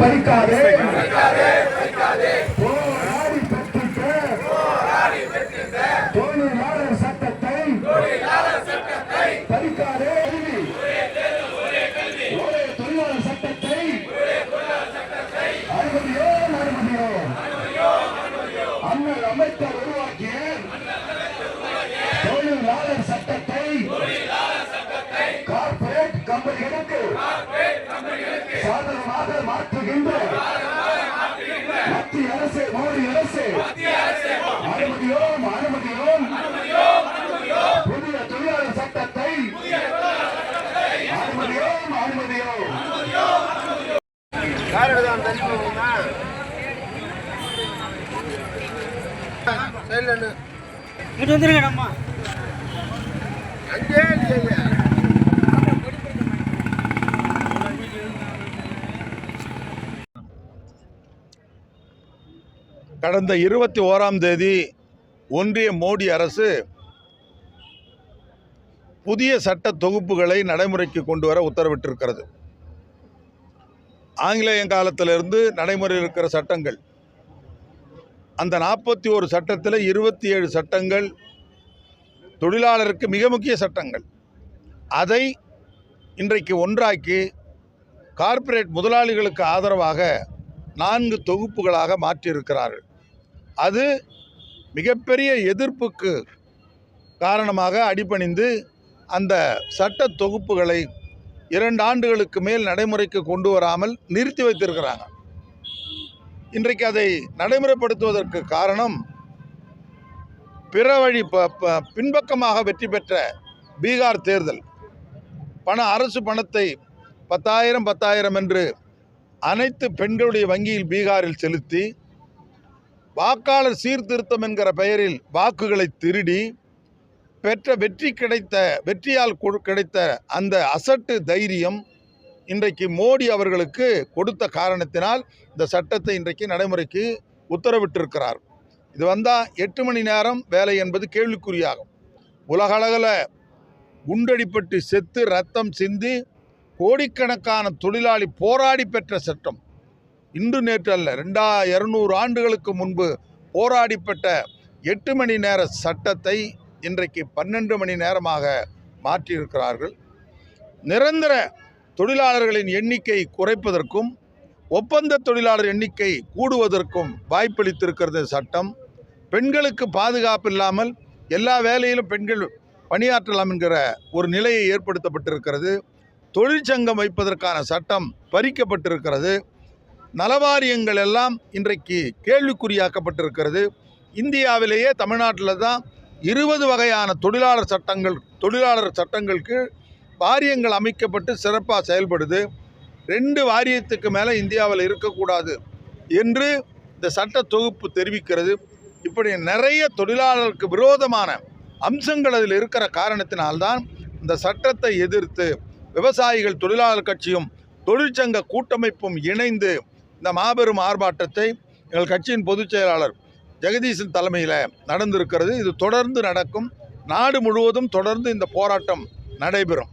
பறிக்காதே. போராடி பெற்றிட்ட தொழிலாளர் சட்டத்தை சாதகமாக மாற்றுகின்ற மத்திய அரசு மோடி அரசு அனுமதியோம் அனுமதியோம் புதிய தொழிலாளர் சட்டத்தை அனுமதியோம் அனுமதியோம் இங்கிட்டு வந்துருங்க நம்ம. அங்கே கடந்த இருபத்தி ஓராம் தேதி ஒன்றிய மோடி அரசு புதிய சட்ட தொகுப்புகளை நடைமுறைக்கு கொண்டு வர உத்தரவிட்டிருக்கிறது. ஆங்கிலேய காலத்திலிருந்து நடைமுறையில் இருக்கிற சட்டங்கள். அந்த நாற்பத்தி ஒரு சட்டத்தில் இருபத்தி ஏழு சட்டங்கள் தொழிலாளருக்கு மிக முக்கிய சட்டங்கள். அதை இன்றைக்கு ஒன்றாக்கி கார்ப்பரேட் முதலாளிகளுக்கு ஆதரவாக நான்கு தொகுப்புகளாக மாற்றியிருக்கிறார்கள். அது மிகப்பெரிய எதிர்ப்புக்கு காரணமாக அடிபணிந்து அந்த சட்ட தொகுப்புகளை இரண்டு ஆண்டுகளுக்கு மேல் நடைமுறைக்கு கொண்டு வராமல் நிறுத்தி வைத்திருக்கிறாங்க. இன்றைக்கு அதை நடைமுறைப்படுத்துவதற்கு காரணம் பிற வழி ப- ப- பின்பக்கமாக வெற்றி பெற்ற பீகார் தேர்தல். பண அரசு பணத்தை பத்தாயிரம் பத்தாயிரம் என்று அனைத்து பெண்களுடைய வங்கியில் பீகாரில் செலுத்தி வாக்காளர் சீர்திருத்தம் என்கிற பெயரில் வாக்குகளை திருடி பெற்ற வெற்றி கிடைத்த வெற்றியால் கிடைத்த அந்த அசட்டு தைரியம் இன்றைக்கு மோடி அவர்களுக்கு கொடுத்த காரணத்தினால் இந்த சட்டத்தை இன்றைக்கு நடைமுறைக்கு உத்தரவிட்டிருக்கிறார். இது வந்தால் எட்டு மணி நேரம் வேலை என்பது கேள்விக்குறியாகும். உலகளவில் குண்டடிப்பட்டு செத்து ரத்தம் சிந்தி கோடிக்கணக்கான தொழிலாளி போராடி பெற்ற சட்டம். இன்று நேற்று அல்ல ரெண்டா இருநூறு ஆண்டுகளுக்கு முன்பு போராடி பெற்ற எட்டு மணி நேர சட்டத்தை இன்றைக்கு பன்னெண்டு மணி நேரமாக மாற்றியிருக்கிறார்கள். நிரந்தர தொழிலாளர்களின் எண்ணிக்கை குறைப்பதற்கும் ஒப்பந்த தொழிலாளர் எண்ணிக்கை கூடுவதற்கும் வாய்ப்பளித்திருக்கிறது சட்டம். பெண்களுக்கு பாதுகாப்பு இல்லாமல் எல்லா வேலையிலும் பெண்கள் பணியாற்றலாம் என்கிற ஒரு நிலையை ஏற்படுத்தப்பட்டிருக்கிறது. தொழிற்சங்கம் வைப்பதற்கான சட்டம் பறிக்கப்பட்டிருக்கிறது. நலவாரியங்கள் எல்லாம் இன்றைக்கு கேள்விக்குறியாக்கப்பட்டிருக்கிறது. இந்தியாவிலேயே தமிழ்நாட்டில் தான் இருபது வகையான தொழிலாளர் சட்டங்கள் தொழிலாளர் சட்டங்களுக்கு வாரியங்கள் அமைக்கப்பட்டு சிறப்பாக செயல்படுது. ரெண்டு வாரியத்துக்கு மேலே இந்தியாவில் இருக்கக்கூடாது என்று இந்த சட்ட தொகுப்பு தெரிவிக்கிறது. இப்படி நிறைய தொழிலாளருக்கு விரோதமான அம்சங்கள் அதில் இருக்கிற காரணத்தினால்தான் இந்த சட்டத்தை எதிர்த்து விவசாயிகள் தொழிலாளர் கட்சியும் தொழிற்சங்க கூட்டமைப்பும் இணைந்து இந்த மாபெரும் ஆர்ப்பாட்டத்தை எங்கள் கட்சியின் பொதுச் செயலாளர் ஜெகதீசன் தலைமையில் நடந்திருக்கிறது. இது தொடர்ந்து நடக்கும். நாடு முழுவதும் தொடர்ந்து இந்த போராட்டம் நடைபெறும்.